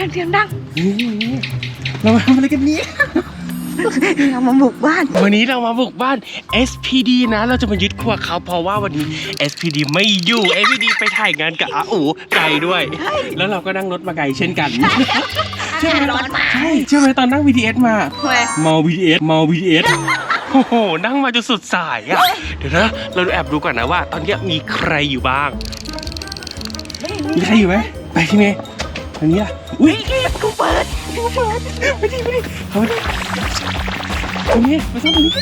ดังเสียงดังนี่เรามาทำอะไรกันเนี่ยเรามาบุกบ้าน วันนี้เรามาบุกบ้าน SPD นะ เราจะมายึดครัวเขาเพราะว่าวันนี้ SPD ไม่อยู่ SPD ไปถ่ายงานกับอาอูไกลด้วย แล้วเราก็นั่งรถมาไกลเช่นกันใช่ไหมร้อนมากใช่ใช่ไหมตอนนั่ง BTS มาทำไมเมา BTS เมา BTS โอ้โห นั่งมาจนสุดสายอะเดี๋ยวนะ เราแอบดูก่อนนะว่า ตอนนี้มีใครอยู่บ้าง มีใครอยู่ไหม ไปที่เมย์ ทางนี้ล่ะอุ้ยกูเปิดกูเปิดไปดิไปดิเข้าไปดิตรงนี้มาซ่อนตรงนี้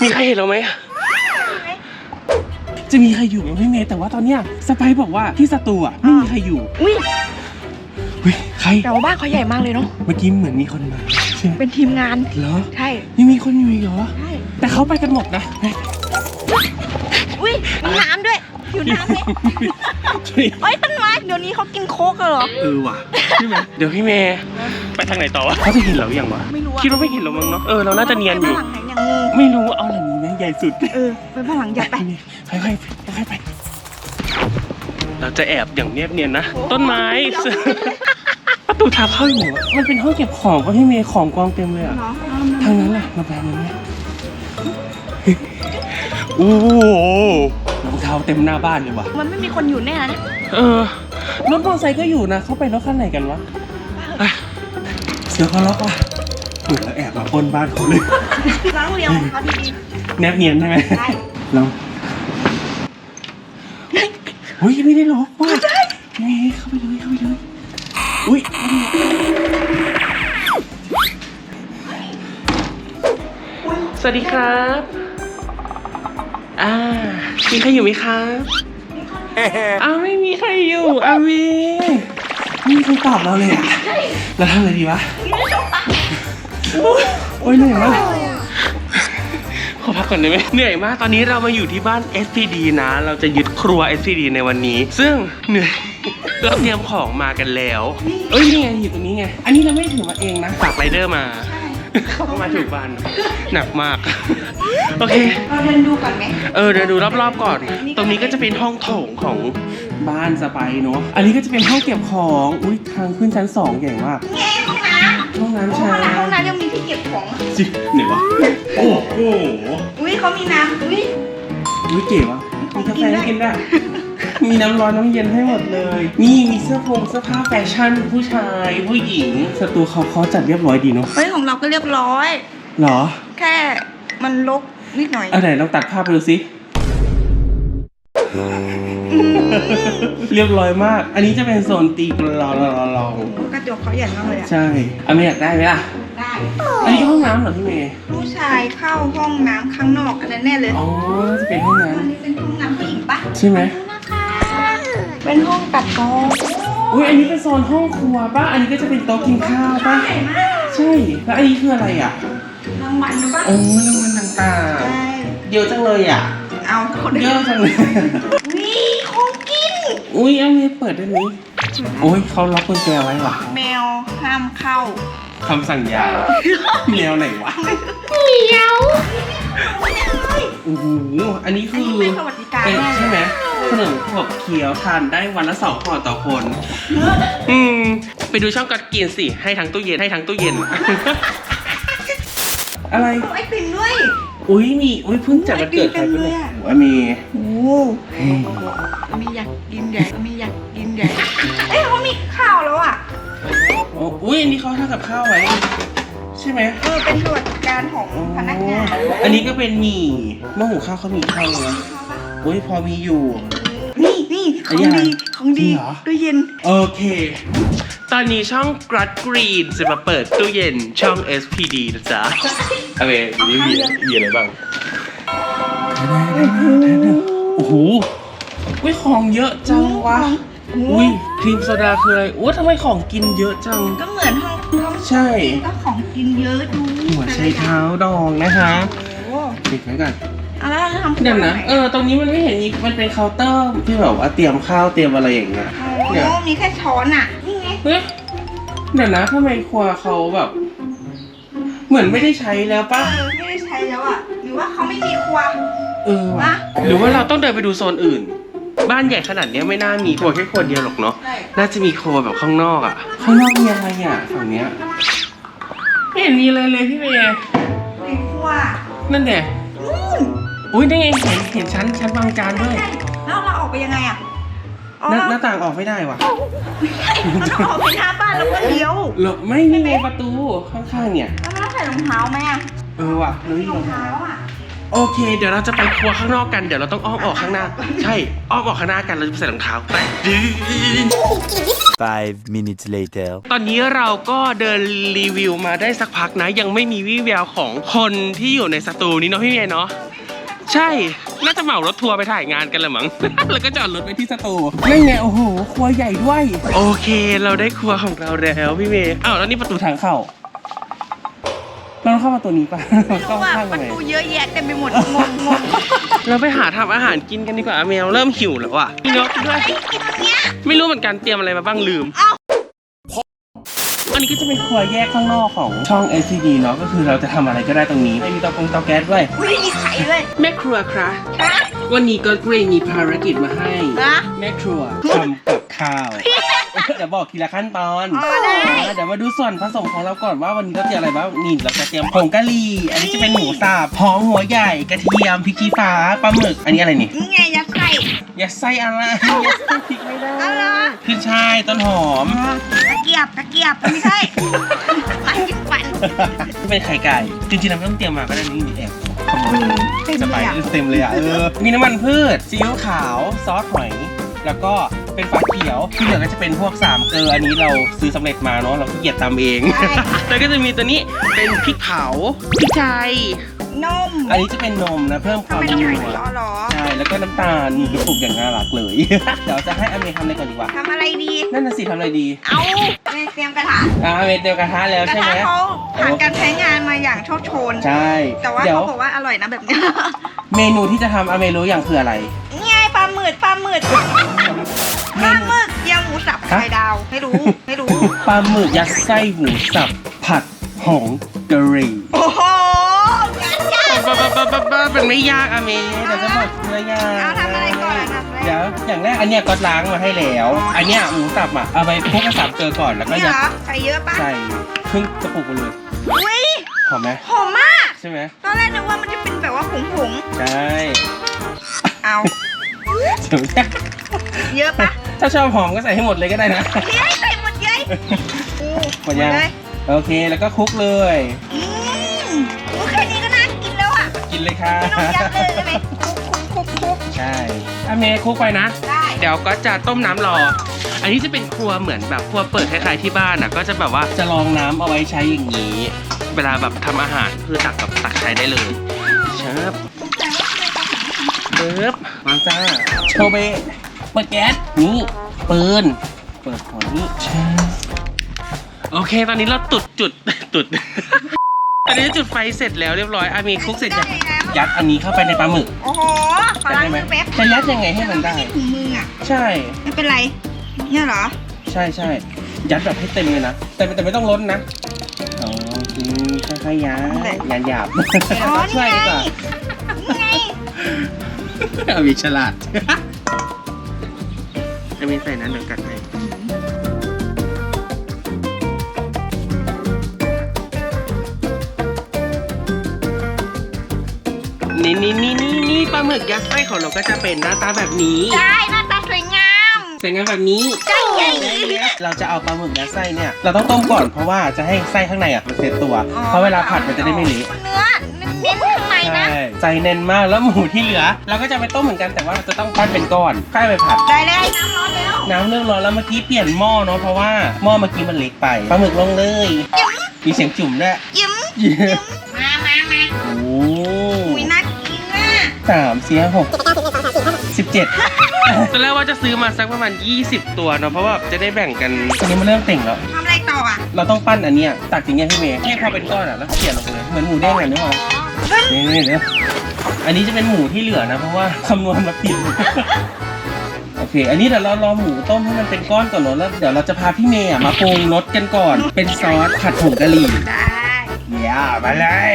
มีใครเห็นเราไหมจะมีใครอยู่ไหมพี่เมย์แต่ว่าตอนเนี้ยสไปร์บอกว่าที่สตูอะไม่มีใครอยู่อุ้ยเฮ้ยใครแต่ว่าบ้านเขาใหญ่มากเลยเนาะเมื่อกี้เหมือนมีคนมาใช่ไหมเป็นทีมงานเหรอใช่ยังมีคนอยู่อีกเหรอใช่แต่เขาไปกันหมดนะเฮ้ยอุ้ยมีน้ำด้วย อยู่น้ำเนี่ยช่วยเอ้ยต้นไม้เดี๋ยวนี้เขากินโค้กกันเหรอ เออว่ะใช่ไหมเดี๋ยวพี่เมย์ไปทางไหนต่อวะเขาจะเห็นเราอย่างวะไม่รู้อะคิดว่าไม่เห็นเรามั้งเนาะเออเราน่าจะเนียนอยู่ ไปบ้านหลังไหนอย่างงูไม่รู้เอาหลังนี้นะใหญ่สุดเออไปบ้านหลังใหญ่ไปไปไปไปไปไป เราจะแอบอย่างเนียบเนียนนะต้นไม้ ประตูทางเข้าอยู่ไหนวะมันเป็นห้องเก็บของก็พี่เมย์ของกองเต็มเลยอะ เนาะทางนั้นแหละมาแบบนั้นไหมโอ้โห รองเท้าเต็มหน้าบ้านเลยว่ะ มันไม่มีคนอยู่แน่นะเนี่ยเออ รถมอเตอร์ไซค์ก็อยู่นะ เขาไปรถคันไหนกันวะอะเสือเขาล็อกว่ะเหมือนเราแอบมาปล้นบ้านเขาเลย ล้างเรียงของเขาดีแนบเนียนใช่ไหมๆได้เราเฮ้ยไม่ได้ล็อกว่ะนี่เข้าไปเลยเข้าไปเลย อุ้ยสวัสดีครับ อ่า มีใครอยู่ไหมครับอ้าวไม่มีใครอยู่อาวีไม่มีใครตอบเราเลยอะเราทำอะไรดีวะโอ้ยเหนื่อยมากขอพักก่อนได้ไหมเหนื่อยมากตอนนี้เรามาอยู่ที่บ้าน SPD นะ เราจะยึดครัว SPD ในวันนี้ ซึ่งเหนื่อยเราเตรียมของมากันแล้ว เอ้ยนี่ไงอยู่ตรงนี้ไง อันนี้เราไม่ได้ถือมาเองนะฝากไรเดอร์มา เขามาถูกบ้านหนักมาก โอเค เราเดินดูก่อนไหมเออเดี๋ยวดูรอบๆก่อน ตรงนี้ก็จะเป็นห้องโถงของบ้านสไปร์เนาะ อันนี้ก็จะเป็นห้องเก็บของ อุ้ยทางขึ้นชั้นสองใหญ่มากนี่ไงห้องน้ำห้องน้ำห้องชายน้ำห้องน้ำยังมีที่เก็บของจิไหนวะ โอ้โห อุ้ยเขามีน้ำอุ้ยอุ้ยเก๋วะมีกาแฟให้กินได้ มีน้ำร้อนน้ำเย็นให้หมดเลย นี่มีเสื้อผงเสื้อผ้าแฟชั่นผู้ชาย ผู้หญิงสตูเขาเขาจัดเรียบร้อยดีเนาะเฮ้ยของเราก็เรียบร้อย เหรอแค่มันลกนิดหน่อยเอาไหนลองตัดภาพไปดูสิเรียบร้อยมาก อันนี้จะเป็นโซนตีกลองลองลองกระจกเขาใหญ่มากเลยอะใช่เอาไม่อยากได้ไหมล่ะได้อันนี้ห้องน้ำเหรอพี่เมย์ผู้ชายเข้าห้องน้ำข้างนอกอันนั้นแน่เลยอ๋อน่าจะเป็นห้องน้อันนี้เป็นห้องน้ำผู้หญิงปะำใช่ไหม เป็นห้องตัดกองอุ้ยอันนี้เป็นโซนห้องครัวป่ะ อันนี้ก็จะเป็นโต๊ะกินข้าวป่ะ ใหญ่มากใช่ แล้วอันนี้คืออะไรอะรางวัลนะปะโอ้รางวัลต่างใช่ๆ เยอะจังเลยอะ เอาคนเยอะจังเลยนี่ของกิน อุ้ยเอาเมย์เปิดได้ไหมโอ้ยเขาล็อกกุญแจไว้ว่ะแมวห้ามเข้าคำสั่งยาแมวไหนวะเหมียวโอ้โหอันนี้อันคือนี้เป็นสวัสดิการเป็นแน่เลใช่ไหม ยขนมขบเคี้ยวทานได้วันละสองห่อต่อคน อืม ไปดูช่องกัดกินสิ ให้ทั้งตู้เย็นให้ทั้งตู้เย็น อะไร เอาไอติมด้วย อุ้ยมีอุ้ยเพิ่งจัดวันเกิดใครไปเลยว่ามี โอ้มีอยากกินใหญ่มีอยากกินใหญ่เอ้ยเขามีข้าวแล้วอะ โอ้อุ้ยอันนี้เขาทำกับข้าวไว้ ใช่ไหม เออ เป็นสวัสดิการของพนักงานอันนี้ก็เป็นหมี่หม้อหุงข้าวเขามีข้าวเลยนะ อุ้ยพอมีอยู่ นี่นี่ของดี ของดีจริงเหรอ ตู้เย็น โอเค ตอนนี้ช่อง g r u d Green จะมาเปิดตู้เย็นช่อง SPD นะจ๊ะโอเคนี่มีมีอะไรบ้าง โอ้โหอุ้ยของเยอะจังวะ อุ้ยครีมโซดาคืออะไรอุ้ยทำไมของกินเยอะจัง ก็เหมือนห้องห้องใช่ ก็ของกินเยอะดูหัวไชเท้าดองนะคะ โอ้ปิดไว้ก่อน เอาแล้วทำเดี๋ยวนะเออตรงนี้มันไม่เห็นมีมันเป็นเคาน์เตอร์ที่แบบว่าเตรียมข้าวเตรียมอะไรอย่างเงี้ยโอ้มีแค่ช้อนอะ นี่ไงเฮ้ยเดี๋ยวนะทำไมครัวเขาแบบ เหมือนไม่ได้ใช้แล้วปะเออไม่ได้ใช้แล้วอะ หรือว่าเขาไม่มีครัว เออว่ะวะหรือว่าเราต้องเดินไปดูโซนอื่น บ้านใหญ่ขนาดเนี้ยไม่น่ามีครัวแค่ครัวเดียวหรอกเนาะใช่ น่าจะมีครัวแบบข้างนอกอะข้างนอกมีอะไรอะฝั่งเนี้ยไม่เห็นมีอะไรเลยพี่เมย์ในครัวนั่นแหละนู่น อุ้ยนี่ไงเห็นเห็นชั้นชั้นวางจานด้วยแล้วเราออกไปยังไงอะอ๋อหน้าหน้าต่างออกไม่ได้ว่ะเราต้องออกไปหน้าบ้านแล้วก็เลี้ยวหลบไม่นี่ไงประตูข้างๆเนี่ยแล้วมันต้องใส่รองเท้าไหมอะเออว่ะเราไม่มีรรอองงเท้าเท้าอะโอเค เดี๋ยวเราจะไปครัวข้างนอกกันเดี๋ยวเราต้องอ้อมออกข้างหน้า ใช่อ้อมออกข้างหน้ากันเราจะไปใส่รองเท้าไป Five minutes later. ตอนนี้เราก็เดินรีวิวมาได้สักพักนะ ยังไม่มีวี่แววของคนที่อยู่ในสตูนี้เนาะพี่เมย์เนาะ ใช่ น่าจะเหมารถทัวร์ไปถ่ายงานกันแหละมั้ง แล้วก็จอดรถไว้ที่สตูนั่นไงโอ้โห ครัวใหญ่ด้วย โอเค เราได้ครัวของเราแล้วพี่เมย์อ้าวแล้วนี่ประตูทางเข้า เราต้องเข้าประตูนี้ปะไม่เข้ารู้อะข้างประทำไมตูเยอะแยะเต็มไปหมดงงงงเราไปหาทำอาหารกินกันดีกว่าแมวเริ่มหิวแล้วอะมีนกด้วยกินตรงเนี้ยไม่รู้เหมือนกันเตรียมอะไรมาบ้างลืมเอ้าอันนี้ก็จะเป็นครัวแยกข้างนอกของช่อง LCD เนาะก็คือเราจะทำอะไรก็ได้ตรงนี้ไม่มีเตากงเตาแก๊สด้วยอุ้ยมีไข่ด้วยแม่ครัวครับนะวันนี้ก็เกรมีภารกิจมาให้นะ แม่ครัวทำกับข้าว เดี๋ยวบอกทีละขั้นตอนอ๋อได้ อ่าเดี๋ยวมาดูส่วนผสมของเราก่อนว่าวันนี้เราเตรียมอะไรบ้างนี่เราจะเตรียมผงกะหรี่ อันนี้จะเป็นหมูสับหอมหัวใหญ่กระเทียมพริกชี้ฟ้าปลาหมึกอันนี้อะไรนี่ นี่ไงยัดไข่ อย่าใส่อะไรอย่าใส่พริกไม่ได้เอาเหรอขึ้นช่ายต้นหอม ตะเกียบตะเกียบไม่ใช่ปันกินปันเป็นไข่ไก่ จริงๆเราไม่ต้องเตรียมมาก็ได้นี่มีแอบขโมยเต็มสเลบายยอะเต็มเลยอะเออ มีน้ำมันพืชซีอิ๊วขาวซอสหอย แล้วก็เป็นฝาเขียวที่เหลือก็จะเป็นพวกสามเกลืออันนี้เราซื้อสำเร็จมาเนาะเราขี้เกียจตำเองใช่แล้วก็จะมีตัวนี้เป็นพริกเผาพริกไทย นมอันนี้จะเป็นนมนะเพิ่มคทำวามไมนัต้องวไข่ล้อหรอใช่แล้วก็น้ำตาลนี่กระปุกอย่างน่ารักเลย เดี๋ยวจะให้อเมย์ทำอะไรก่อนดีกว่าทำอะไรดี นั่นน่ะสิทำอะไรดี เอาแม่เตรียมกระถางอ่าอเมย์เตรียมกระทะแล้วกระใช่ไหถามเขาผ่านการใช้งานมาอย่างโชคโชน ใช่ แต่ว่าเดี๋ยวเขาบอกว่าอร่อยนะแบบเนี้ยเมนูที่จะทำอเมย์รู้อย่างคืออะไรนี่ไงปลาหมึกปลาหมึกปลาหมึกเยี่ยมหมูสับไข่ดาวไม่รู้ไม่รู้ปลาหมึกยัดไส้หมูสับผัดหงกะหรี่โอ้โหงาน ยากบ้าบ้าบ้าบ้าบ้าเป็นไม่ยากอะเมย์เดี๋ยวจะบอกเพื่อยากเอาทำอะไรก่อนทำอะไร เดี๋ยวอย่างแรกอันเนี้ยก็ล้างมาให้แล้ว อันเนี้ยหมูสับอะเอาไปคลุกกับสับเกลือก่อนแล้วก็นี่เหรยัดอใส่เยอะปะใส่ครึ่งกระปุกไปเลยอุ้ยหอมไหมหอมมาก ใช่ไหมตอนแรกนึกว่ามันจะเป็นแบบว่าผงผงใช่ๆเอา เดี๋ยวเนี่ยเยอะปะถ้าชอบหอมก็ใส่ให้หมดเลยก็ได้นะ เย้ยใส่หมดเย้ยโอ้หมดยังเลยโอเคแล้วก็คลุกเลย อืม กินเลยค่ะไม่ต้องยัดเลยใช่ไหมคลุกคลุกคลุกคลุกใช่อเมย์คลุกไปนะ ได้เดี๋ยวก็จะต้มน้ำรอ อันนี้จะเป็นครัวเหมือนแบบครัวเปิดคล้ายๆที่บ้านอะ ก็จะแบบว่าจะรองน้ำเอาไว้ใช้อย่างนี้ เวลาแบบทำอาหารคือตักแบบตักใช้ได้เลยเชิบเบิบวางจ้าโชเบะเปิดแก๊สนี่ปืนเปิดหัวนี่เชิบโอเค ตอนนี้เราตุดจุด ตุดต อนนี้จุดไฟเสร็จแล้วเรียบร้อยอามีคลุกเสร็จยังยัดอันนี้เข้าไปในปลาหมึกโอ้โหขอล้างมือแป๊บจะยัดยังไงให้มันได้ถุงมืออะใช่ไม่ไม่เป็นไรเนี่ยเหรอ ใช่ใช่ยัดแบบให้เต็มเลยนะแต่แต่ไม่ต้องล้นนะอ๋อคือค่อยๆยัดยันหยาบอ๋อนี่ช่วยไงดีกว่านี่ไงอามีฉลาดอามีใส่นั้นเหมือนกันไหม หมึกยัดไส้ของเราก็จะเป็นหน้าตาแบบนี้ได้หน้าตาสวยงามใส่งานแบบนี้ใช่ใหญ่เราจะเอาปลาหมึกยัดไส้เนี่ย เราต้องต้มก่อนเพราะว่าจะให้ไส้ข้างในอะมันเซตตัว เพราะเวลาผัดมันจะได้ไม่เละเนื้อเน้นๆข้างในนะใช่ใจแน่นมากแล้วหมูที่เหลือ เราก็จะไปต้มเหมือนกันแต่ว่าเราจะต้องปั้นเป็นก้อนค่อยไปผัดได้เลยน้ำร้อนแล้วน้ำเรื่องร้อนแล้วเมื่อกี้เปลี่ยนหม้อเนาะเพราะว่าหม้อเมื่อกี้มันเล็กไปปลาหมึกลงเลยยิ้มมีเสียงจุ่มด้วยยิ้มเย้มามามาโอ้อุ้ยน่ากินอะ สามสี่ห้าหกสิบเจ็ดตอนแรกว่าจะซื้อมาสักประมาณ 20 ตัวเนาะเพราะว่าจะได้แบ่งกันตอนนี้มันเริ่มเต่งแล้ว ทำอะไรต่ออะเราต้องปั้นอันเนี้ยตักอย่างเงี้ยพี่เมย์ให้พอเป็นก้อนอะแล้วเขี่ยลงเลยเหมือนหมูเด้งอะนึกออกไหมนี่นี่นี่อันนี้จะเป็นหมูที่เหลือนะเพราะว่าคำนวณมาผิดโอเค อันนี้เดี๋ยวเรารอหมูต้มให้มันเป็นก้อนก่อนเนอะแล้วเดี๋ยวเราจะพาพี่เมย์อะมาปรุงรสกันก่อน เป็นซอสผัดผงกะหรี่ได้อย่ามาเลย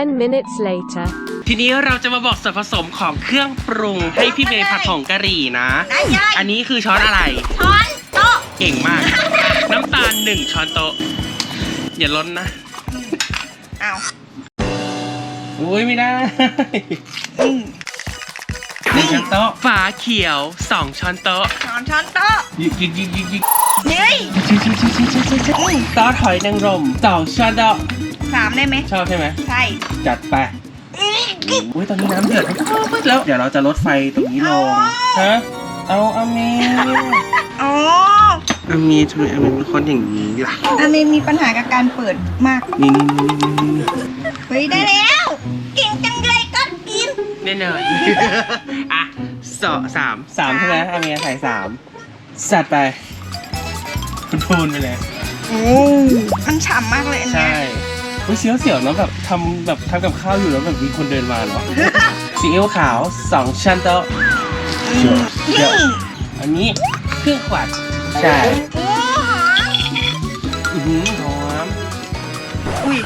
10 minutes later. ทีนี้เราจะมาบอกส่วนผสมของเครื่องปรุงให้พี่เมย์ผัดผงกะหรี่นะได้ยัยอันนี้คือช้อนอะไร ช้อนโต๊ะ เก่งมาก น้ำตาลหนึ่งช้อนโต๊ะ อย่าล้นนะ เอาอุ้ยไม่ได้อืมหนึ่งช้อนโต๊ะ ฝาเขียวสองช้อนโต๊ะช้อนช้อนโต๊ะยิกยิกยิกยิกยิกเฮ้ยชิชิชิชิชิชิชิซอสหอยนางรมสองช้อนโต๊ะ สามได้ไหมชอบใช่ไหมใช่จัดไปอุ้ยตอนนี้น้ำเดือดแล้ว เดี๋ยวเราจะลดไฟตรงนี้ลงฮะเอาอาเมอ๋ออาเมทำไมอาเมเป็นคนอย่างนี้ล่ะอันนี้มีปัญหากับการเปิดมากนี่นี่นี่นี่นี่เฮ้ยได้แล้ว เก่งจังเลยก็กินแน่นอนอะสองสามสามใช่ไหมอาเมใส่สามสัดไปพูนๆไปเลยโอ้มันฉ่ำมากเลยอันเนี้ใช่ย อุ้ยเสียวเสียวๆเนาะแบบทำแบบทำกับข้าวอยู่แล้วแบบมีคนเดินมาเนาะ ซีอิ๊วขาวสองชั้นโต๊ะอืมนี่อันนี้ครึ่งขวดใช่โอ้หอมอือหือหอมอุ้ย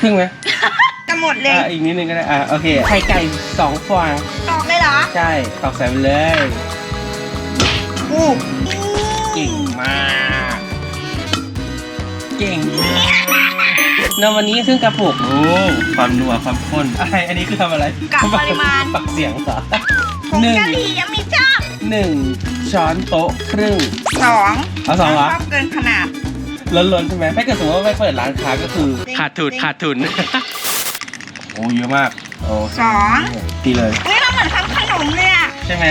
ครึ่งไหมจะหมดเลยอะอีกนิดนึงก็ได้อะโอเคไข่ไก่สองฟองตอกเลยเหรอใช่ตอกใส่ไปเลยอู้เก่งมาก เก่งมาก ในวันนี้ครึ่งกระปุกโอ้ความนัวความข้นอะไรอันนี้คือทำอะไรกะปริมาณ ปักเสียงเหรอผงหนึ่งกะหรี่ยังมีชอบหนึ่งช้อนโต๊ะครึ่ง สองเอาสองเหรอ ชอบเกินขนาดล้นๆใช่ไหมถ้าเกิดสมมติว่าไปเปิดร้านค้าก็คือขาดทุนขาดทุน โอ้เยอะมากโอ้สองตีเลย นี่เราเหมือนทำขนมเลยอะใช่ไหม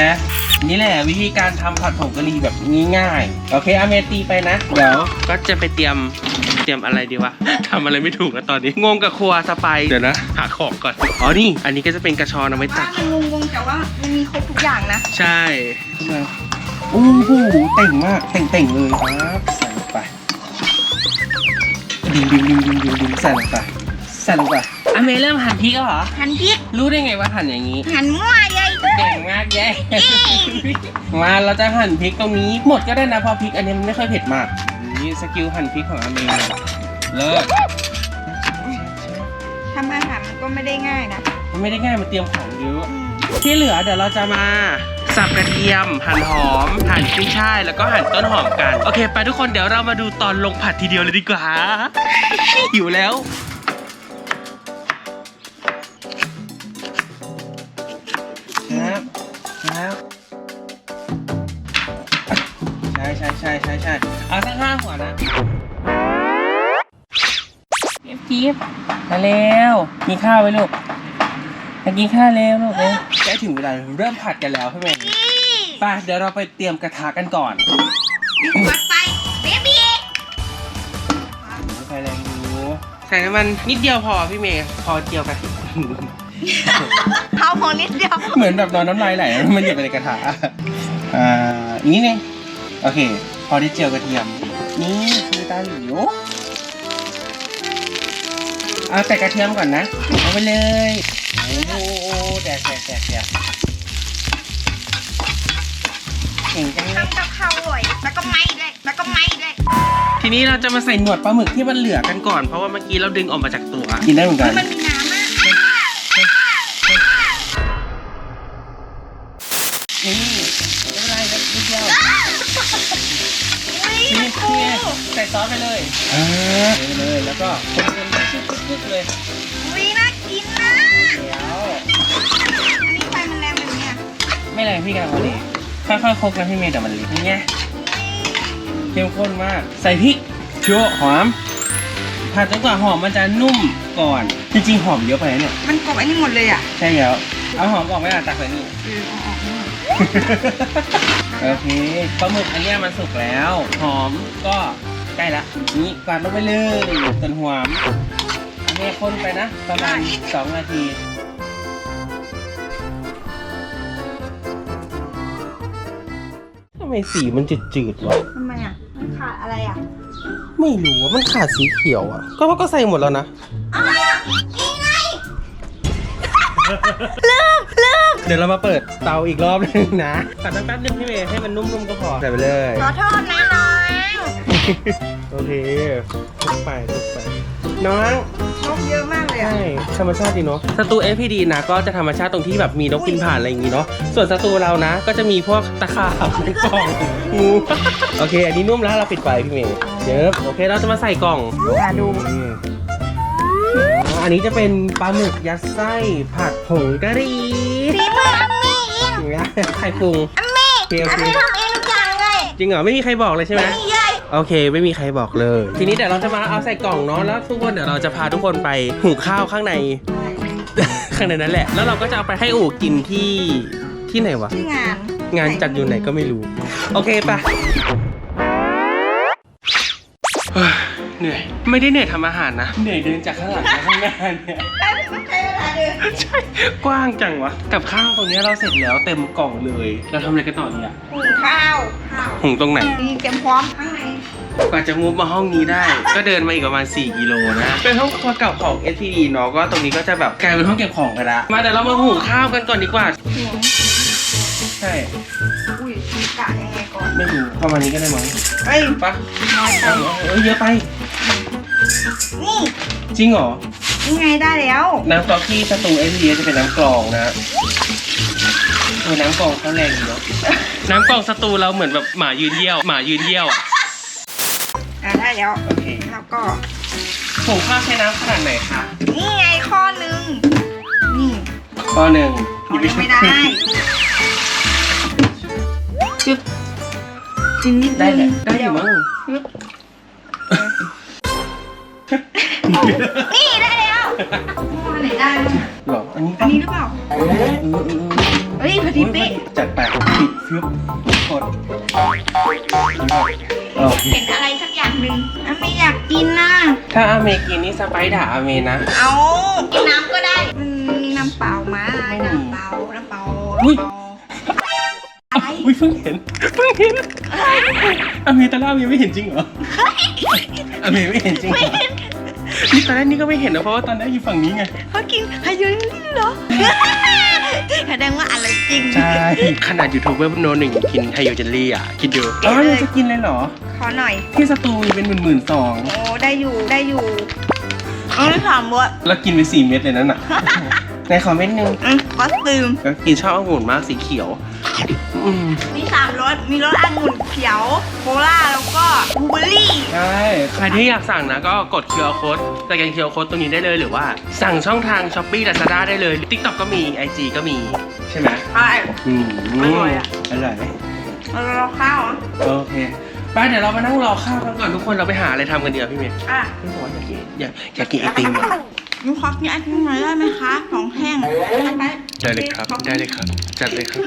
นี่แหละวิธีการทำผัดผงกะหรี่แบบง่ายๆ โอเคอาเมตีไปนะ เดี๋ยวก็จะไปเตรียมเตรียมอะไรดีวะ ทำอะไรไม่ถูกแล้วตอนนี้ งงกับครัวสไปเดี๋ยวนะ หาของก่อน อ๋อนี่ อันนี้ก็จะเป็นกระชอนเอาไว้ว่าตัก มันงงๆแต่ว่ามันมีครบทุกอย่างนะใช่โอ้โหเต่งมากเต่งๆเลยครับใส่ลงไปดิงดิงดิงดิงดิงดิงใส่ลงไปใส่ลงไปอาเมเริ่มหั่นพริกแล้วเหรอ หั่นพริกรู้ได้ไงว่าหั่นอย่างนี้ หั่นมั่วใหญ่ เก่งมากเย้มาเราจะหั่นพริกตรงนี้หมดก็ได้นะเพราะพริกอันนี้มันไม่ค่อยเผ็ดมาก นี่สกิลหั่นพริกของอาเมเลิศทำอาหารมันก็ไม่ได้ง่ายนะ มันไม่ได้ง่ายมันเตรียมของเยอะอืมที่เหลือเดี๋ยวเราจะมาสับกระเทียม หั่นหอม หั่นกุ้ยช่าย แล้วก็หั่นต้นหอมกัน โอเค ไปทุกคนเดี๋ยวเรามาดูตอนลงผัดทีเดียวเลยดีกว่าหิวแล้ว ช่ใช่ใช่ใช่ใช่เอาสักห้าหัวนะเจี๊ยบจี๊บมาเร็วกินข้าวไว้ลูกมากินข้าวเร็วลูกเร็วใกล้ถึงเวลาเริ่มผัดกันแล้วใช่ไหมไปเดี๋ยวเราไปเตรียมกระทะกันก่อนปัดไปเบบี้ไฟแรงอยู่ใส่น้ำมันนิดเดียวพอพี่เมย์พอเจียวกระเทียมเขาพอนิดเดียว เหมือนแบบนอนน้ำลายไหลแล้วมันหยดไปในกระทะอ่าอีกนิดนึงโอเค พอได้เจียวกระเทียม นี่คือตาหลิวเอาแต่กระเทียมก่อนนะ เอาไปเลยโอ้โหแดกแดกแดกแดกเก่งจังเลยทำกับข้าวอร่อย แล้วก็ไม่ด้วย แล้วก็ไม่ด้วย ทีนี้เราจะมาใส่หนวดปลาหมึกที่มันเหลือกันก่อน เพราะว่าเมื่อกี้เราดึงออกมาจากตัว กินได้เหมือนกัน มันมี อสไปเลยอ่าใส่ไปเลย แล้วก็คนๆปึ๊บๆๆเลย อุ้ยน่ากินนะเดี๋ยว อันนี้ไฟมันแรงแบบเนี้ยไม่แรงพี่กำลังพอดีค่อยๆคลุกนะพี่เมย์แต่มันเละอย่างเงี้ยเข้มข้นมาก ใส่พริกชั่วหอมผัดจนกว่าหอมมันจะนุ่มก่อน จริงๆหอมเยอะไปนะเนี่ย มันกรอบอันนี้หมดเลยอะใช่แล้ว เอาหอมออกไหมล่ะตักใส่นี่ เออเอาออกนี่โอเคปลาหมึกอันเนี้ยมันสุกแล้ว หอมก็ ใกล้ละนี่กวาดลงไปเลยต้นหอมอันนี้คนไปนะ ประมาณสองนาทีทำไมสีมันจืดๆวะทำไมอะ มันขาดอะไรอะ ไม่รู้ว่ามันขาดสีเขียวอะ ก็ว่าก็ใส่หมดแล้วนะอ้าวนี่ไงเดี๋ยวเรามาเปิดเตาอีกรอบนึงนะตัดน้ำแป๊บนึงพี่เมย์ให้มันนุ่มๆก็พอใส่ไปเลยขอโทษนะน้อง โอเคทุกไปทุกไปน้องนกเยอะมากเลยอะ ใช่ธรรมชาติดีเนาะสตู FPD นะก็จะธรรมชาติตรงที่แบบมีนกบินผ่านอะไรอย่างงี้เนาะส่วนสตูเรานะ ก็จะมีพวกตะขาบในกล่องงูโอเค อันนี้นุ่มแล้วเราปิดไฟพี่เมย์เดี๋ยวโอเคเราจะมาใส่กล่องอะดู อืมอ๋ออันนี้จะเป็นปลาหมึกยัดไส้ผัดผงกะหรี่ฝีมืออัมมี่เองอย่างเงี้ยใครปรุงอัมมี่โอเคโออัมเค มี่ทำเองทุกอย่างเลยจริงเหรอไม่มีใครบอกเลยใช่ไหมนี่ยาย โอเค ไม่มีใครบอกเลย ทีนี้เดี๋ยวเราจะมาเอาใส่กล่องเนาะแล้วทุกคนเดี๋ยวเราจะพาทุกคนไปหุงข้าวข้างใน ข้างในนั้นแหละ แล้วเราก็จะเอาไปให้อู๋กินที่ที่ไหนวะที่งานงานจัดอยู่ไหนก็ไม่รู้ โอเคปะ เฮ้ยเหนื่อย ไม่ได้เหนื่อยทำอาหารนะ เหนื่อยเดินจากข้างหลังมาข้างหน้าเนี่ยใช้เวลาเดินใช่ กว้างจังวะ กับข้าวตรงเนี้ยเราเสร็จแล้วเต็มกล่องเลย เราทำอะไรกันต่อเนี่ยหุงข้าวข้าวหุงตรงไหน นี่เตรียมพร้อมข้างในกว่าจะมูฟมาห้องนี้ได้ ก็เดินมาอีกประมาณ 4 กิโลนะ เป็นห้องครัวเก่าของ SPD เนาะก็ตรงนี้ก็จะแบบกลายเป็นห้องเก็บของไปละ มาเดี๋ยวเรามาหุงข้าวกันก่อนดีกว่าหุงใช่ อุ้ยมีกะยังไงก่อน ไม่รู้ประมาณนี้ก็ได้มั้งเอ้ยปะน้อยไปเอาเหรอเออเยอะไป นี่จริงเหรอ ยังไงได้แล้ว น้ำกรอกที่สตูเอสจะเป็นน้ำกรองนะเออน้ำกรองเขาแรงอยู่เนาะ น้ำกรองสตูเราเหมือนแบบหมายืนเยี่ยว หมายืนเยี่ยวอะอะได้แล้ว โอเคแล้วก็ ผงข้าวใช้น้ำขนาดไหนคะนี่ไงข้อหนึ่งนี่ข้อหนึ่งเขายังไม่ได้ จึ๊บ จินนิดนึงได้แหละได้อยู่มั้งปึ๊บนี่ได้แล้วข้อไหนได้บ้างอะหรออันนี้อันนี้หรือเปล่าเออเออเออเฮ้ยพอดีเป๊ะจัดไปปิดฟิวกดโอเคเห็นอะไรสักอย่างหนึ่งอะไม่อยากกินนะถ้าอาเมกินนี่สไปด่าอาเมนะ เอากินน้ำก็ได้มันมีน้ำเปล่ามาน้ำเปล่าน้ำเปล่า อุ๊ยอะไรอุ้ยเพิ่งเห็นเพิ่งเห็นอาเมตอนแรกอาเมไม่เห็นจริงเหรออาเมไม่เห็นจริงเหรอนี่ตอนแรกนี่ก็ไม่เห็นนะเพราะว่าตอนแรกอยู่ฝั่งนี้ไงเขากินฮายุนี่เหรอแสดงว่าอะไรจริงใช่ขนาดยูทูบเบอร์โนหนึ่งกินไฮโยเจลลี่อะคิดดูอ๋อยังจะกินเลยเหรอ ขอหน่อย ที่สตูมีเป็นหมื่นหมื่นๆซองโอ้ได้อยู่ได้อยู่เอ้ยถามว่าแล้วกินไปสี่เม็ดเลยนั่นน่ะในขอเม็ดหนึงอืมก็ตืมก็กินชอบองุ่นมากสีเขียว อืมมีสามรส มีรสองุ่นเขียวโคลาแล้วก็บลูเบอร์รี่ ใช่ใครที่อยากสั่งนะก็กด QR code สแกน QR code ตรงนี้ได้เลยหรือว่า สั่งช่องทาง Shopee Lazada ได้เลย TikTok ก็มี IG ก็มี ใช่ไหมใช่อืมอร่อยอะ อร่อยไหมเรารอข้าวอะโอเคไปเดี๋ยวเรามานั่งรอข้าวกันก่อนทุกคนเราไปหาอะไรทำกันดีกว่าพี่เมย์อะ พี่บอกว่าอยากกินอยากอยากกินไอติมอะ หนูขอกินไอติมหน่อยได้ไหมคะสองแท่งไปได้เลยครับขอได้เลยครับ จัดเลยครับ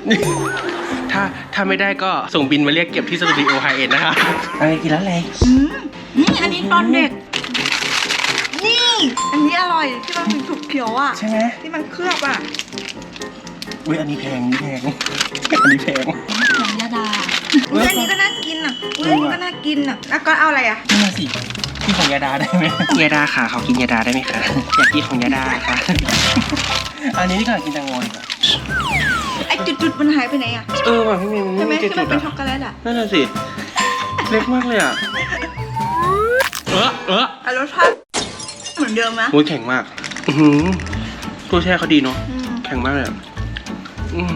ถ้าถ้าไม่ได้ก็ส่งบินมาเรียกเก็บที่สตูดิโอไฮเอ็นนะคะอะไรกินแล้วอะไรอืมนี่อันนี้ตอนเด็ก นี่ อันนี้อร่อยที่มันเป็นสุกเขียวอะ ใช่ไหมที่มันเคลือบอะอุ้ยอันนี้แพงนี่แพงอันนี้แพงของยาดาอุ้ยอันนี้ก็น่ากินอะอุ้ยอันนี้ก็น่ากินอะแล้วก็เอาอะไรอะนี่นะสิ พี่ของยาดาได้ไหมยาดาค่ะเขากินยาดาได้ไหมคะอยากกินของยาดาค่ะ อันนี้นี่ก็อยากกินแตงโมดีกว่าไอจุดๆมันหายไปไหนอะเออว่ะพี่เมย์ใช่ไหมจุที่มันดๆเป็นอะช็อกโกแลตอะนั่นน่ะสิเล็กมากเลยอะเออเออแต่รสชาติเหมือนเดิมนะโอ้ยแข็งมาก อือหือตัวแช่เขาดีเนาะอืมแข็งมากเลยอะอืม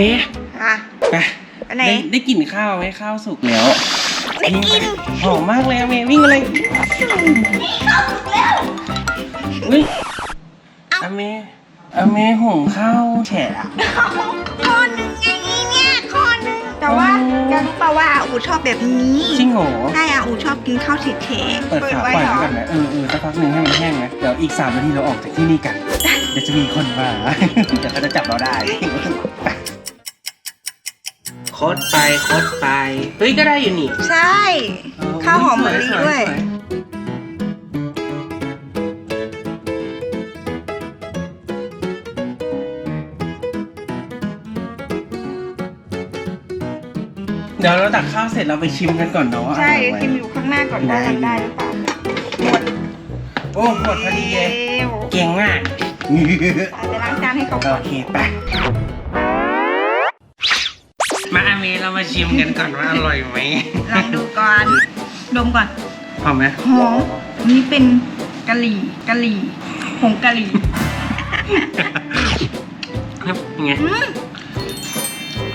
อะเมอะไปอันไหนได้ได้กลิ่นข้าวไหมข้าวสุกแล้วได้กินหอมมากเลยอะเมวิ่งมาเลยข้าวสุกแล้ว อุ้ยเอ้า อะเมอะเมหุงข้าวแฉะอะข้อหนึ่งไงเนี่ยข้อหนึ่งแต่ว่าอ๋อจะรู้ป่าว่าอาอูชอบแบบนี้จริงเหรอ ใช่อาอูชอบกินข้าวเฉะๆเปิดฝาปล่อยไว้ก่อนนะเออเออสักพักหนึ่งให้มันแห้งนะเดี๋ยวอีกสามนาทีเราออกจากที่นี่กัน เดี๋ยวจะมีคนมา เดี๋ยวเขาจะจับเราได้โคดไปโคดไป เฮ้ยก็ได้อยู่นี่ ใช่ ข้าวหอมมะลิด้วย เดี๋ยวเราตักข้าวเสร็จเราไปชิมกันก่อนเนาะใช่อร่อยไหมคิมอยู่ข้างหน้าก่อนว่าทำได้หรือเปล่าหมดโอ้หมดพอดีเลยเร็วเก่งมาก ไปล้างจานให้เขาก่โออน เคไป มาอาเมเรามาชิมกันก่อนว่าอร่อยไหมลองดูก่อน ดมก่อนหอมไหมหอมอันนี้เป็นกะหรี่กะหรี่ผงกะหรี่ครับยังไงอืม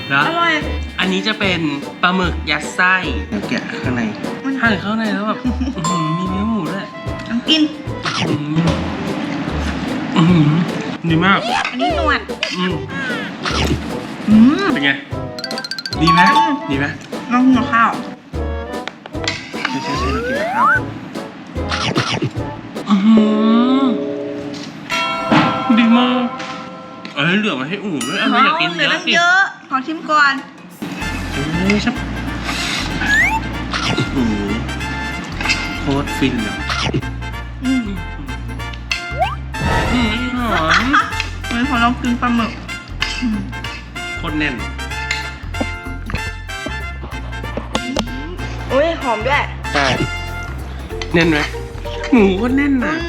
แล้วอร่อย อันนี้จะเป็นปลาหมึกยัดไส้เดี๋ยวแกะข้างในมันหั่นข้างในแล้วแบบอื้อหือมีเนื้อหมูด้วยลองกิน อื้อหืออื้อหือดีมากอันนี้หนวดอืมอืมเป็นไง ดีไหมอืม ดีไหมลองหัวข้าวใช่ใช่ใช่เรากินกับข้าวอื้อหือดีมากเอ้ยเหลือมาให้อู๋ด้วยอันนี้อยากกินเหเยลืออะตั้งสิเยอะ ขอชิมก่อน เอ้ยชับโอ้โหโคตรฟินเลยอืมอืมหอม เฮ้ยขอลองกินปลาหมึกอืมโคตรแน่น หอมด้วยใช่แน่นไหมหมูก็แน่นอืนะม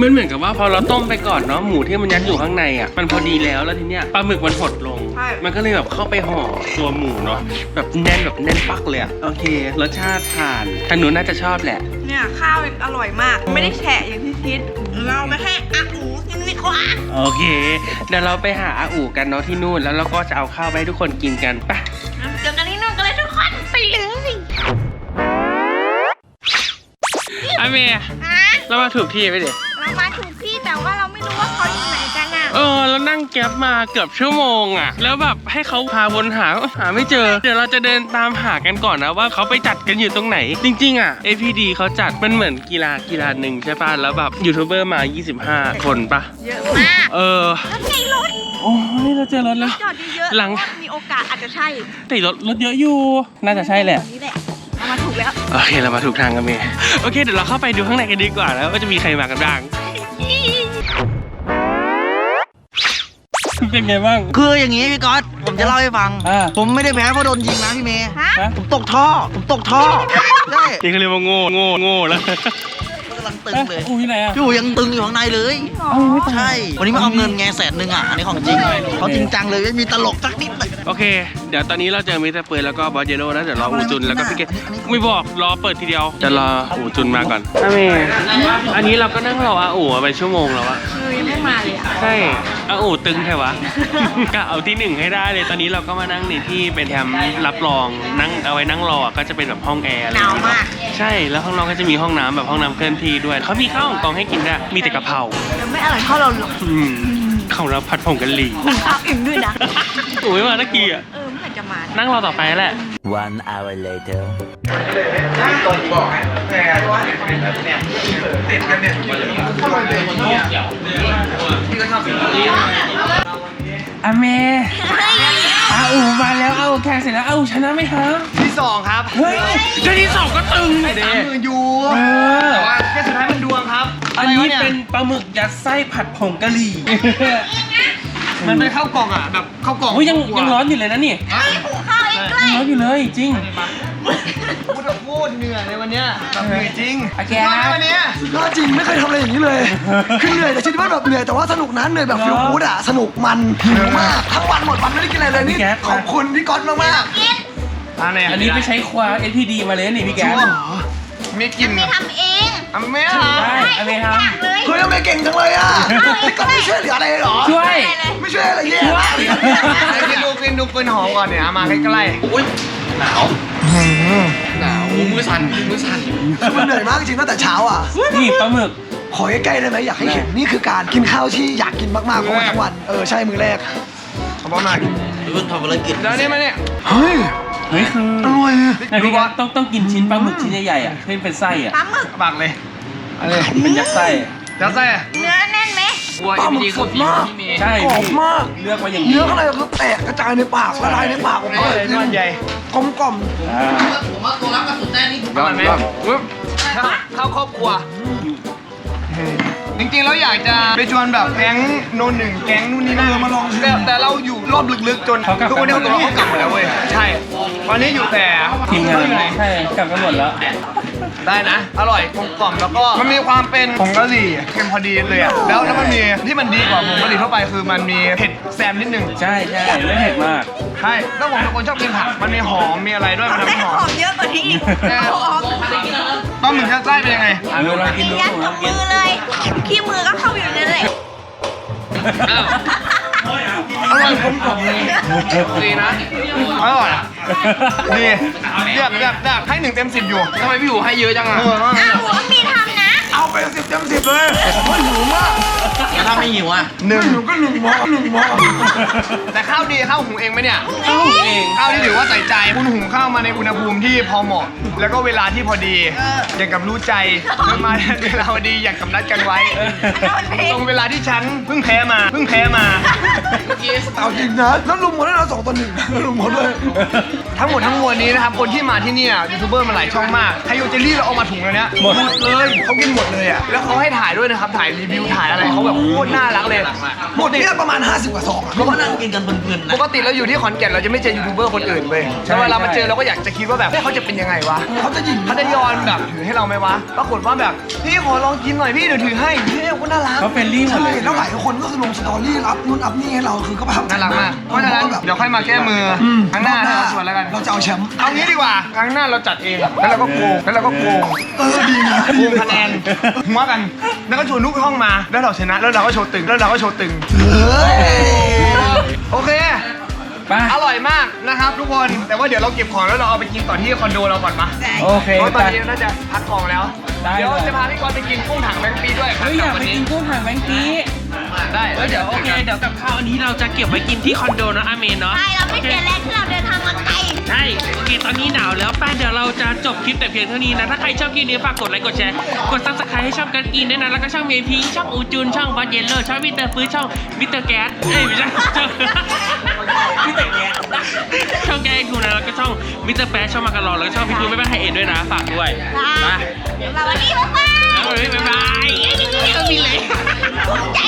มันเหมือนกับว่าพอเราต้มไปก่อนเนาะหมูที่มันยัดอยู่ข้างในอะมันพอดีแล้วแล้วทีเนี้ยปลาหมึกมันหดลง ใช่ มันก็เลยแบบเข้าไปห่อตัวหมูเนาะแบบแน่นแบบแน่นปักเลยอะโอเครสชาติผ่านทางหนูน่าจะชอบแหละ เนี่ยข้าวอร่อยมาก ไม่ได้แฉะอย่างที่คิด เราไปให้อาอูกินดีกว่าโอเค เดี๋ยวเราไปหาอาอู่กันเนาะที่นู่นแล้วเราก็จะเอาข้าวไปให้ทุกคนกินกันไป อาเมย์ฮะเรามาถูกที่ไปดิเรามาถูกที่แต่ว่าเราไม่รู้ว่าเขาอยู่ไหนกันอะเออแล้วนั่งแก๊ปมาเกือบชั่วโมงอะแล้วแบบให้เขาพาวนหาหาไม่เจอ เดี๋ยวเราจะเดินตามหากันก่อนนะว่าเขาไปจัดกันอยู่ตรงไหน จริง ๆ อะ APD เขาจัดมันเหมือนกีฬากีฬาหนึ่งใช่ป่ะ แล้วแบบยูทูบเบอร์มา 25 คนปะเยอะมากเออแล้วไงรถโอ้ยเราเจอรถแล้ว จอดเยอะๆหลังเพราะว่ามีโอกาสอาจจะใช่แต่รถรถเยอะอยู่ น่าจะใช่แหละนี่แหละ เรามาถูกแล้ว โอเคเรามาถูกทางกันเมย์โอเคเดี๋ยวเราเข้าไปดูข้างในกันดีกว่าแล้วว่าจะมีใครมากันบ้าง เป็นไงบ้าง คืออย่างนี้พี่ก๊อตผมจะเล่าให้ฟัง อ่า ผมไม่ได้แพ้เพราะโดนยิงนะพี่เมย์ฮะฮะผมตกท่อ ผมตกท่อใช่ นี่เขาเรียกว่าโง่โง่โง่แล้วกำลังตึงเลยอุ้ยไหนอะอยู่ยังตึงอยู่ข้างในเลย ใช่ วันนี้มาเอาเงินไงแสนหนึ่งอะ อันนี้ของจริงเขาจริงจังเลยไม่มีตลกสักนิดเลย โอเค เดี๋ยวตอนนี้เราเจอมิสเตอร์เปิร์แล้วก็บอสเยโร่แล้วเดี๋ยวรออูจุนแล้วก็พี่เกดไม่บอกรอเปิดทีเดียว จะรออูจุนมาก่อนอาเมย์อันนี้เราก็นั่งรออาอูไปชั่วโมงแล้วอะคือยังไม่มาเลยอะใช่อาอูตึงแค่วะกะเอาที่หนึ่งให้ได้เลยตอนนี้เราก็มานั่งในที่เป็นแคมป์รับรองนั่งเอาไว้นั่งรออะก็จะเป็นแบบห้องแอร์อะไรหนาวมากใช่แล้วข้างนอกก็จะมีห้องน้ำแบบห้องน้ำเคลื่อนที่ด้วยเขามีข้าวของกองให้กินด้วยมีแต่กะเพรายังไม่อร่อยเท่าเราหรอกอืมของเราผัดผงกะหรี่ข้าวอิ่มด้วยนะโอ้ยมาตะกี้อะเออเมื่อไหร่จะมานั่งรอต่อไปแหละ One hour later. อาเมอาอูมาแล้วอาอูแข่งเสร็จแล้วอาอูชนะไหมคะที่สองครับเฮ้ยเจ้าที่สองก็ตึงเลยเด้สามหมื่นยูเออแค่สุดท้ายมันดวงครับอันนี้เป็นปลาหมึกยัดไส้ผัดผงกะหรี่มันเป็นข้าวกล่องอะแบบข้าวกล่องโอ้ยยังยังร้อนอยู่เลยนะนี่ข้าวเองด้วยยังร้อนอยู่เลยจริง พูดแบบโคตรเหนื่อยเลยวันเนี้ยแบบเหนื่อยจริงโอเคนะ วันเนี้ยยอดจริงไม่เคยทำอะไรอย่างนี้เลย คือเหนื่อยแต่คิดว่าแบบเหนื่อยแต่ว่าสนุกนะเหนื่อยแบบฟิลกูดอะสนุกมันหิวมากทั้งวันหมดวันไม่ได้กินอะไรเลยนี่พี่แก๊ป ขอบคุณพี่ก๊อตมากมากอันนี้อันนี้ไปใช้ควา NPD มาเลยนี่พี่แกมีกินไม่ทำเองอะไม่ทใช่อาเมทเลยๆเฮ้ยทำไมเก่งจังเลยอะพี่ก๊อตไม่ช่วยเหลืออะไรเลยเหรอำช่วย ไม่ช่วยอะไรแย่มากำกินดูกินดูปืนหอมก่อนเนี่ยเอามาใกล้ๆอุ้ยหนาว หนาวมือสั่นมือสั่นคือมันเหนื่อยมากจริงตั้งแต่เช้าอะ นี่ปลาหมึก ขอใกล้ๆได้ไหมอยากให้เห็นนี่คือการกินข้าวที่อยากกินมากๆเพราะว่าทั้งวัน เออใช่มือแรกขอบคุณมากเพิ่งทำภารกิจแล้วนี่มาเนี่ยเฮ้ยเฮ้ยคืออร่อยไหนพี่แกต้องต้องกินชิ้นปลาหมึกชิ้นใหญ่ๆอะที่เป็นไส้อะปลาหมึกปากเลยอะไรเป็นยัดไส้ แล้วไส้อะเนื้อแน่นไหมปลาหมึกสดมากใช่กรอบมากเลือกมาอย่างดีเนื้อข้างในก็คือแตกกระจายในปากละลายในปากผมก็อะไรนวดใหญ่กลมกล่อมอ่าอร่อยไหมปึ๊บเข้าครอบครัวจริงๆเราอยากจะไปชวนแบบแก๊งโนนหนึ่งแก๊งนู่นนี่นั่นเออมาลองชิมแต่แต่เราอยู่รอบลึกๆจนทุกวันนี้เขาตัวเขากลับหมดแล้วเว้ยใช่ตอนนี้อยู่แต่ทีมงานอยู่ไหนใช่กลับกันหมดแล้ว ได้นะ อร่อยกลมกล่อมแล้วก็มันมีความเป็นผงกะหรี่เค็มพอดีเลยอะแล้วแล้วมันมีที่มันดีกว่าผงกะหรี่ทั่วไปคือมันมีเผ็ดแซมนิดนึงใช่ใช่ไม่เผ็ดมาก ใช่แล้วผมเป็นคนชอบกินผักมันมีหอมมีอะไรด้วยมันทำได้ให้หขออมงเยอะกว่านี้อีกหอมต้มหมึกยัดไส้เป็นยังไงอะดูลองกินดูยัดลกัอบงกิมืนอเลย ขี้มือก็เข้าไปอยู่ในนั้นเลย อ้าวอร่อยกลมกล่อมเลยดีนะอร่อยอะดีเรียบเรียบเรียบให้หนึ่งเต็มสิบอยู่ทำไมพี่หูให้เยอะจังอะอ้าวหัวมีทำนะ เอาไปสิบเต็มสิบเลยเพราะหิวมากแล้วถ้าไม่หิวอะหนึ่งหิวก็หนึ่งหม้อหนึ่งหม้อแต่ข้าวดีข้าวหุงเองไหมเนี่ยข้าวหุงเองข้าวที่ถือว่าใส่ใจคุณหุงข้าวมาในอุณหภูมิที่พอเหมาะ แล้วก็เวลาที่พอดีอย่างกับรู้ใจเมื่อมาเวลาพอดีอย่างกับนัดกันไว้ตรงเวลาที่ฉันเพิ่งแพ้มาเพิ่งแพ้มาเอาจริงนะแล้วลุมหมดได้เราสองต่อหนึ่งลุมหมดเลยทั้งหมดทั้งมวลนี้นะครับคนที่มาที่เนี่ยยูทูบเบอร์มาหลายช่องมากไฮโยเจลลี่เราเอามาถุงแล้วเนี้ยหมดเลยเขากินหมดเลยอะแล้วเขาให้ถ่ายด้วยนะครับ ถ่ายรีวิวถ่ายอะไรเขาแบบโคตรน่ารักเลยหมดเนี่ยประมาณ 50กว่าซองอะเพราะว่านั่งกินกันเพลินๆปนะกติเราอยู่ที่ขอนแก่นเราจะไม่เจอยูทูบเบอร์คนอื่นเลยแต่เวลามาเจอเราก็อยากจะคิดว่าแบบเฮ้ยเขาจะเป็นยังไงวะเขาจะหยิงเขาจะยอนแบบถือให้เราไหมวะปรากฏว่าแบบพี่ขอลองกินหน่อยพี่เดี๋ยวถือให้เฮ้ยคนน่ารักเขาเฟรนลี่หมดใช่เลยแล้วหลายคนก็คือลงสตอรี่รับนู่นรับนี่ให้เราคือก็แบบน่ารักมากเพราะฉะนั้นเดี๋ยวค่อยมาแก้มืออครั้งหน้าให้เราชวนแล้วกันเราจะเอาแชมป์เอางี้ดีกว่าครั้งหน้าเราจัดเองแล้วเราก็โกงแล้วเราก็โกงเออดีนะโกงคะแนนหัวกัน แล้วก็ชวนลูกห้องมา แล้วเราชนะ แล้วเราก็โชว์ตึง แล้วเราก็โชว์ตึงเฮ้ยโอเค ไปอร่อยมากนะครับทุกคน แต่ว่าเดี๋ยวเราเก็บของแล้วเราเอาไปกินต่อที่คอนโดเราก่อนมาโอเคเพราะตไปอนนี้น่าจะพักของแล้ว ได้เดี๋ยวเลย จะพาพี่กรณ์ไปกินกุ้งถังแบงค์ปีด้วยเฮ้ยอยากไปกินกุ้งหางแบงกี้ได้แล้วเดี๋ยวโอเคเดี๋ยวกับข้าวอันนี้เราจะเก็บไว้กินที่คอนโดนะอาเมนเนาะ ใช่เราไม่เสียแรงที่เราเดินทางมาไกล ใช่โอเคตอนนี้หนาวแล้วแป้าเดี๋ยวเราจะจบคลิปแต่เพียงเท่านี้นะ ถ้าใครชอบคลิปนี้ฝากกดไลค์กดแชร์ กดซับสไครต์ให้ช่องกันกินด้วยนะ แล้วก็ช่องเมพีช่องอูจูน ช่องบัตเยลเลอร์ช่องวิเตอร์ฟื้นช่องวิเตอร์แก๊สเอ้ยไม่ใช่ช่องวิเตอร์แก๊สช่องแกงทูนะแล้วก็ช่องวิเตอร์แป๊ช่องมาการอนแล้วก็ช่องพี่ทูไม่บ้านไฮเอ็นด้วยนะฝากด้วยค่ะไปสวันนี้บ๊ายบายแล้วบ๊ายบายเอ้ยมีเลยใจ